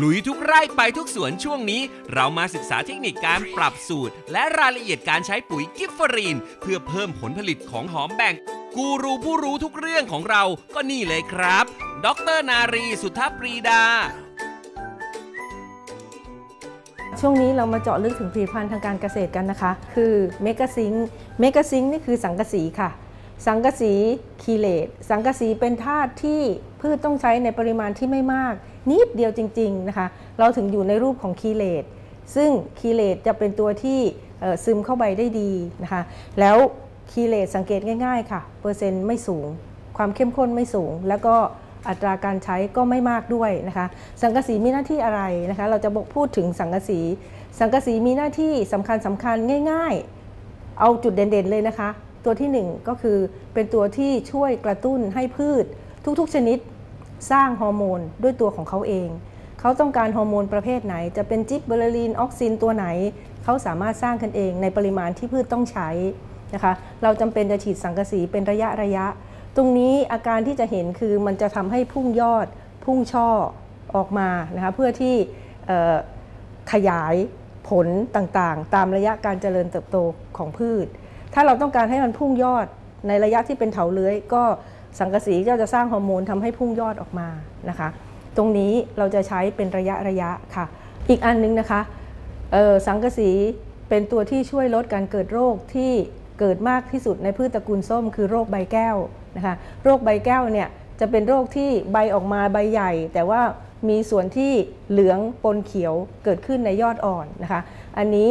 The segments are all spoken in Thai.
ลุยทุกไร่ไปทุกสวนช่วงนี้ เรามาศึกษาเทคนิคการปรับสูตร และรายละเอียดการใช้ปุ๋ยกิฟฟรีน เพื่อเพิ่มผลผลิตของหอมแบ่ง กูรูผู้รู้ทุกเรื่องของเราก็นี่เลยครับ ดรนารีสุทธปรีดา ช่วงนี้เรามาเจาะลึกถึงผลิตภัณฑ์ทางการเกษตรกันนะคะ คือเมกะซิงเมกะซิงนี่คือสังกะสีค่ะ สังกะสีคีเลตสังกะสีเป็นธาตุที่พืชต้องใช้ในปริมาณที่ไม่มาก นิดเดียวจริงๆนะคะ เราถึงอยู่ในรูปของคีเลตซึ่งคีเลตจะเป็นตัวที่ซึมเข้าไปได้ดีนะคะ แล้วคีเลตสังเกตง่ายๆค่ะ เปอร์เซ็นต์ไม่สูง ความเข้มข้นไม่สูง แล้วก็อัตราการใช้ก็ไม่มากด้วยนะคะ สังกะสีมีหน้าที่อะไรนะคะ เราจะบอกพูดถึงสังกะสี สังกะสีมีหน้าที่สำคัญสำคัญง่าย ๆ เอาจุดเด่นๆเลยนะคะ ตัวที่หนึ่งก็คือเป็นตัวที่ช่วยกระตุ้นให้พืชทุกๆชนิด สร้างฮอร์โมนด้วยตัวของเขาเอง เขาต้องการฮอร์โมนประเภทไหน จะเป็นจิบเบอร์ลีนออกซินตัวไหน เขาสามารถสร้างกันเองในปริมาณที่พืชต้องใช้นะคะ เราจำเป็นจะฉีดสังกะสีเป็นระยะระยะ ตรงนี้อาการที่จะเห็นคือมันจะทำให้พุ่งยอด พุ่งช่อออกมานะคะเพื่อที่ขยายผลต่างๆ ตามระยะการเจริญเติบโตของพืช ถ้าเราต้องการให้มันพุ่งยอดในระยะที่เป็นเถาเลื้อยก็ สังกะสีก็จะสร้างฮอร์โมนทำให้พุ่งยอดออกมานะคะ ตรงนี้เราจะใช้เป็นระยะระยะค่ะ อีกอันนึงนะคะเอ่อสังกะสีเป็นตัวที่ช่วยลดการเกิดโรคที่เกิดมากที่สุดในพืชตระกูลส้ม คือโรคใบแก้วนะคะโรคใบแก้วเนี่ยจะเป็นโรคที่ใบออกมาใบใหญ่ แต่ว่ามีส่วนที่เหลืองปนเขียวเกิดขึ้นในยอดอ่อนนะคะ อันนี้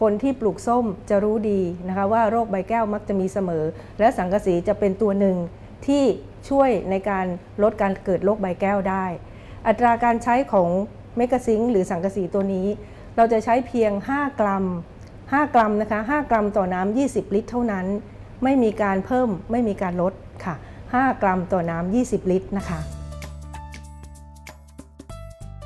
คนที่ปลูกส้มจะรู้ดีนะคะว่าโรคใบแก้วมักจะมีเสมอ และสังกะสีจะเป็นตัวหนึ่ง ที่ช่วยในการลดการเกิดโรคใบแก้วได้ อัตราการใช้ของเมกะซิงหรือสังกะสีตัวนี้ เราจะใช้เพียง 5 กรัม 5 กรัมนะคะ 5 กรัมต่อน้ำ 20 ลิตร เท่านั้น ไม่มีการเพิ่มไม่มีการลดค่ะ 5 กรัมต่อน้ำ 20 ลิตรนะคะ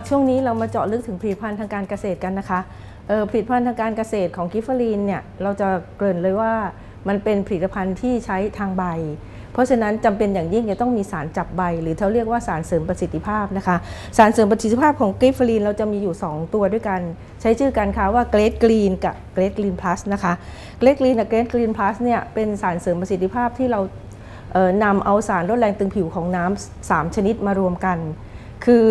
ช่วงนี้เรามาเจาะลึกถึงผลิตภัณฑ์ทางการเกษตรกันนะคะเอ่อผลิตภัณฑ์ทางการเกษตรของกิฟเฟอรีนเนี่ยเราจะเกริ่นเลยว่ามันเป็นผลิตภัณฑ์ที่ใช้ทางใบ เพราะฉะนั้นจำเป็นอย่างยิ่งจะต้องมีสารจับใบ หรือเขาเรียกว่าสารเสริมประสิทธิภาพนะคะ สารเสริมประสิทธิภาพของกิฟฟอรีนเราจะมีอยู่ 2 ตัวด้วยกัน ใช้ชื่อกันค่ะว่าเกรดกรีนกับเกรดกรีนพลัสนะคะเกรดกรีนกับเกรดกรีนพลัสเนี่ยเป็นสารเสริมประสิทธิภาพที่เรานำเอาสารลดแรงตึงผิวของน้ำสามชนิดมารวมกัน คือ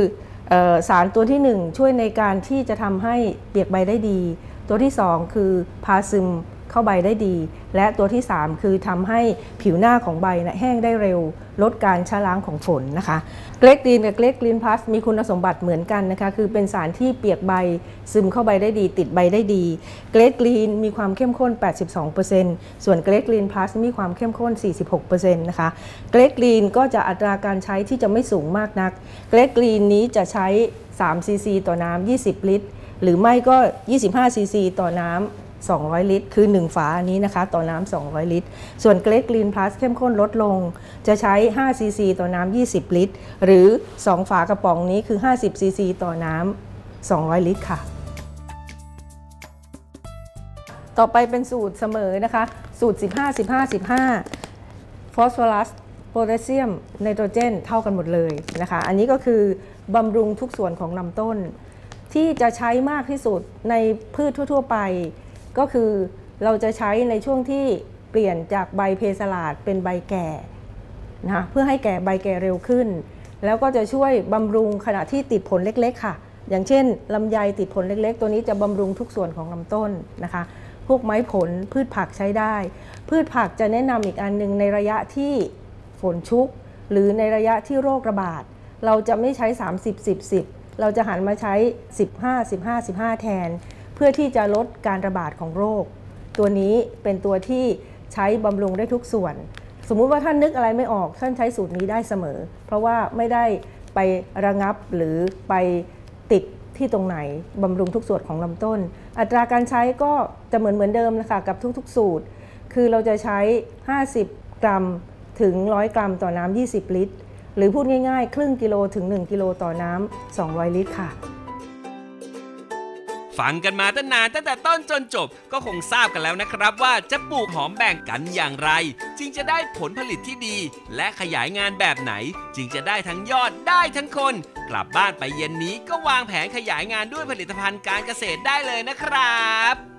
อสารตัวที่ 1 ช่วยในการที่จะทำให้เปียกใบได้ดี ตัวที่ 2 คือพาซึม เข้าใบได้ดี และตัวที่ 3 คือทำให้ผิวหน้าของใบนะแห้งได้เร็ว ลดการชะล้างของฝนนะคะเกรกกรีนกับเกรกกรีนพลัสมีคุณสมบัติเหมือนกันนะคะคือเป็นสารที่เปียกใบซึมเข้าใบได้ดี ติดใบได้ดี เกรกกรีนมีความเข้มข้น 82%ส่วนเกรกกรีนพลัสมีความเข้มข้น 46%นะคะเกรกกรีนก็จะอัตราการใช้ที่จะไม่สูงมากนัก เกรกกรีนนี้จะใช้3ซีซีต่อน้ำ20 ลิตร หรือไม่ก็ 25ซีซีต่อน้ำ 200 ลิตร คือ 1 ฝาอันนี้นะคะ ต่อน้ำ200 ลิตร ส่วนเกรกกรีนพลัสเข้มข้นลดลง จะใช้ 5 ซีซีต่อน้ำ20 ลิตร หรือ 2 ฝากระป๋องนี้คือ 50 ซีซีต่อน้ำ200 ลิตรค่ะ ต่อไปเป็นสูตรเสมอนะคะ สูตร 15 15 15 ฟอสฟอรัสโพแทสเซียมไนโตรเจนเท่ากันหมดเลยนะคะ อันนี้ก็คือบำรุงทุกส่วนของลำต้น ที่จะใช้มากที่สุดในพืชทั่ว ๆ ไป ก็คือเราจะใช้ในช่วงที่เปลี่ยนจากใบเพสลาดเป็นใบแก่นะเพื่อให้แก่ใบแก่เร็วขึ้น แล้วก็จะช่วยบำรุงขณะที่ติดผลเล็ก ๆ ค่ะ อย่างเช่นลำไยติดผลเล็ก ๆ ตัวนี้จะบำรุงทุกส่วนของลำต้นนะคะ พวกไม้ผลพืชผักใช้ได้ พืชผักจะแนะนำอีกอันหนึ่งในระยะที่ฝนชุก หรือในระยะที่โรคระบาด เราจะไม่ใช้ 30 10 10 เราจะหันมาใช้ 15 15 15 แทน เพื่อที่จะลดการระบาดของโรค ตัวนี้เป็นตัวที่ใช้บำรุงได้ทุกส่วน สมมุติว่าท่านนึกอะไรไม่ออกท่านใช้สูตรนี้ได้เสมอ เพราะว่าไม่ได้ไประงับหรือไปติดที่ตรงไหนบำรุงทุกส่วนของลำต้น อัตราการใช้ก็จะเหมือนเหมือนเดิมนะคะกับทุกๆ สูตร คือเราจะใช้ 50 กรัมถึง 100 กรัมต่อน้ำ20 ลิตร หรือพูดง่ายๆ ครึ่งกิโลถึง 1 กิโลต่อน้ำ200 ลิตรค่ะ ฟังกันมาตั้งนานตั้งแต่ต้นจนจบก็คงทราบกันแล้วนะครับ ว่าจะปลูกหอมแบ่งกันอย่างไร จึงจะได้ผลผลิตที่ดี และขยายงานแบบไหน จึงจะได้ทั้งยอดได้ทั้งคน กลับบ้านไปเย็นนี้ก็วางแผนขยายงานด้วยผลิตภัณฑ์การเกษตรได้เลยนะครับ